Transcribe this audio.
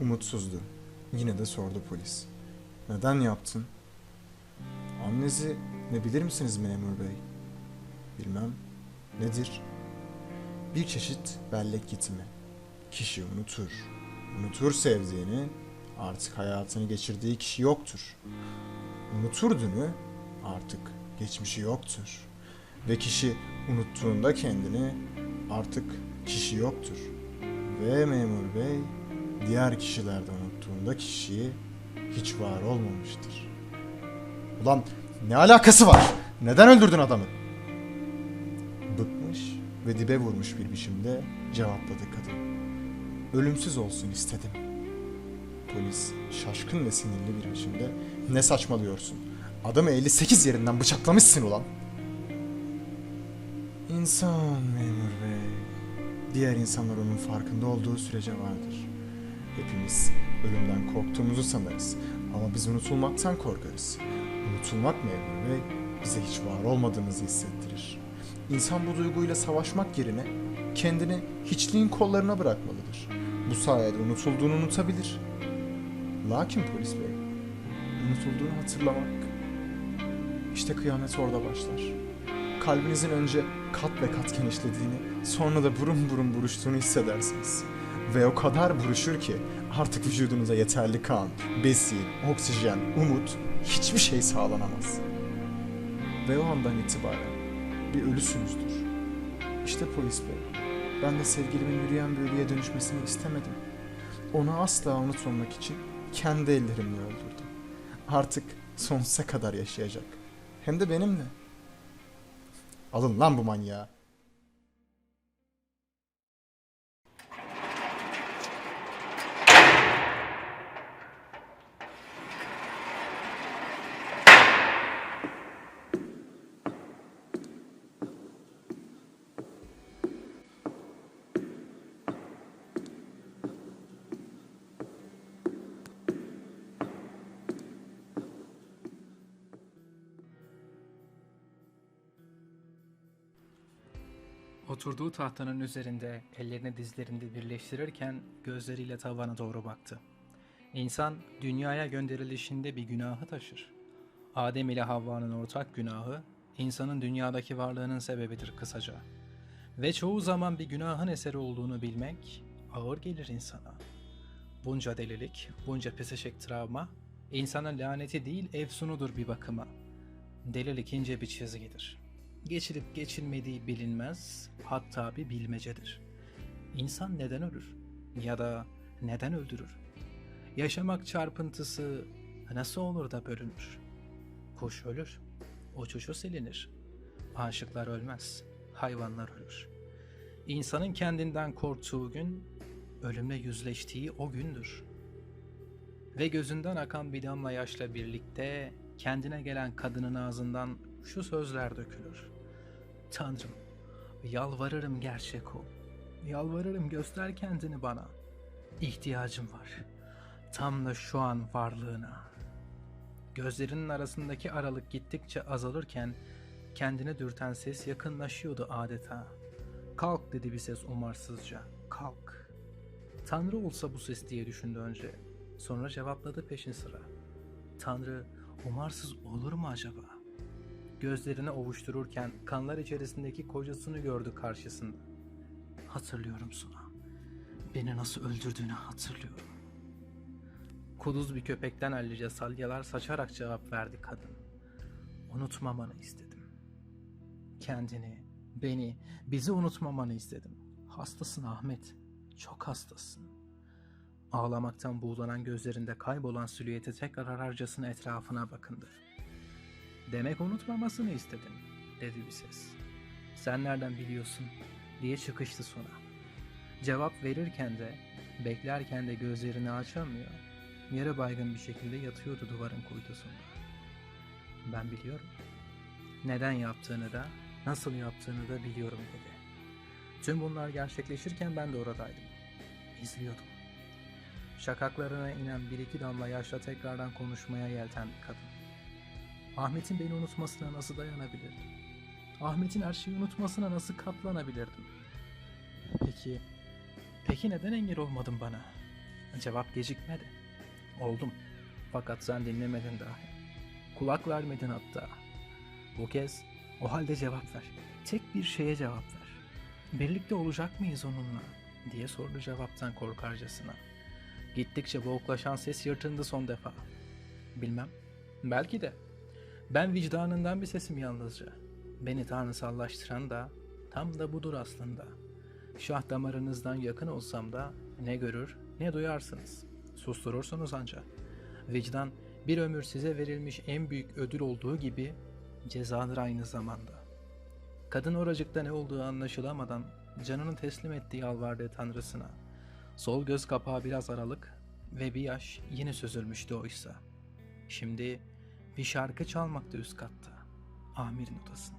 Umutsuzdu. Yine de sordu polis. Neden yaptın? Amnezi ne bilir misiniz memur bey? Bilmem. Nedir? Bir çeşit bellek gitimi. Kişi unutur. Unutur sevdiğini, artık hayatını geçirdiği kişi yoktur. Unutur dünü, artık geçmişi yoktur. Ve kişi unuttuğunda kendini, artık kişi yoktur. Ve memur bey, diğer kişilerde unuttuğunda kişiyi hiç var olmamıştır. Ulan ne alakası var? Neden öldürdün adamı? Bıkmış ve dibe vurmuş bir biçimde cevapladı kadın. Ölümsüz olsun istedim. Polis şaşkın ve sinirli bir biçimde ne saçmalıyorsun? Adamı 58 yerinden bıçaklamışsın ulan. İnsan memur bey. Diğer insanlar onun farkında olduğu sürece vardır. Hepimiz ölümden korktuğumuzu sanırız. Ama biz unutulmaktan korkarız. Unutulmak memur bey bize hiç var olmadığımızı hissettirir. İnsan bu duyguyla savaşmak yerine kendini hiçliğin kollarına bırakmalıdır. Bu sayede unutulduğunu unutabilir. Lakin polis bey, unutulduğunu hatırlamak işte kıyamet orada başlar. Kalbinizin önce kat ve kat genişlediğini, sonra da burun burun buruştuğunu hissedersiniz. Ve o kadar buruşur ki artık vücudunuza yeterli kan, besin, oksijen, umut hiçbir şey sağlanamaz. Ve o andan itibaren bir ölüsünüzdür. İşte polis bey, ben de sevgilimin yürüyen bir ölüye dönüşmesini istemedim. Onu asla unutmamak için kendi ellerimle öldürdüm. Artık sonsuza kadar yaşayacak. Hem de benimle. Alın lan bu manyağı. Oturduğu tahtanın üzerinde ellerini dizlerinde birleştirirken gözleriyle tavana doğru baktı. İnsan dünyaya gönderilişinde bir günahı taşır. Adem ile Havva'nın ortak günahı insanın dünyadaki varlığının sebebidir kısaca. Ve çoğu zaman bir günahın eseri olduğunu bilmek ağır gelir insana. Bunca delilik, bunca psişik travma insanın laneti değil efsunudur bir bakıma. Delilik ince bir çizgidir geçilip geçilmediği bilinmez, hatta bir bilmecedir. İnsan neden ölür? Ya da neden öldürür? Yaşamak çarpıntısı nasıl olur da bölünür? Kuş ölür, uçuşu silinir. Aşıklar ölmez, hayvanlar ölür. İnsanın kendinden korktuğu gün, ölümle yüzleştiği o gündür. Ve gözünden akan bir damla yaşla birlikte kendine gelen kadının ağzından şu sözler dökülür. Tanrım, yalvarırım gerçek ol. Yalvarırım göster kendini bana. İhtiyacım var. Tam da şu an varlığına. Gözlerinin arasındaki aralık gittikçe azalırken kendine dürten ses yakınlaşıyordu adeta. Kalk dedi bir ses umarsızca. Kalk. Tanrı olsa bu ses diye düşündü önce. Sonra cevapladı peşin sıra. Tanrı umarsız olur mu acaba? Gözlerini ovuştururken kanlar içerisindeki kocasını gördü karşısında. Hatırlıyorum Suna. Beni nasıl öldürdüğünü hatırlıyorum. Kuduz bir köpekten hallice salyalar saçarak cevap verdi kadın. Unutmamanı istedim. Kendini, beni, bizi unutmamanı istedim. Hastasın Ahmet. Çok hastasın. Ağlamaktan buğulanan gözlerinde kaybolan silüeti tekrar ararcasına etrafına bakındı. Demek unutmamasını istedin, dedi bir ses. Sen nereden biliyorsun, diye çıkıştı sonra. Cevap verirken de, beklerken de gözlerini açamıyor. Yere baygın bir şekilde yatıyordu duvarın kuytusunda. Ben biliyorum. Neden yaptığını da, nasıl yaptığını da biliyorum dedi. Tüm bunlar gerçekleşirken ben de oradaydım. İzliyordum. Şakaklarına inen bir iki damla yaşla tekrardan konuşmaya yeltendi kadın. Ahmet'in beni unutmasına nasıl dayanabilirdim? Ahmet'in her şeyi unutmasına nasıl katlanabilirdim? Peki, peki neden engel olmadın bana? Cevap gecikmedi. Oldum. Fakat sen dinlemedin dahi. Kulak vermedin hatta. Bu kez o halde cevap ver. Tek bir şeye cevap ver. Birlikte olacak mıyız onunla? diye sordu cevaptan korkarcasına. Gittikçe boğuklaşan ses yırtındı son defa. Bilmem. Belki de. Ben vicdanından bir sesim yalnızca. Beni tanrısallaştıran da tam da budur aslında. Şah damarınızdan yakın olsam da ne görür ne duyarsınız. Susturursunuz ancak. Vicdan bir ömür size verilmiş en büyük ödül olduğu gibi cezadır aynı zamanda. Kadın oracıkta ne olduğu anlaşılamadan canını teslim etti yalvardığı tanrısına. Sol göz kapağı biraz aralık ve bir yaş yine süzülmüştü oysa. Şimdi bir şarkı çalmakta üst katta. Amir'in odasında.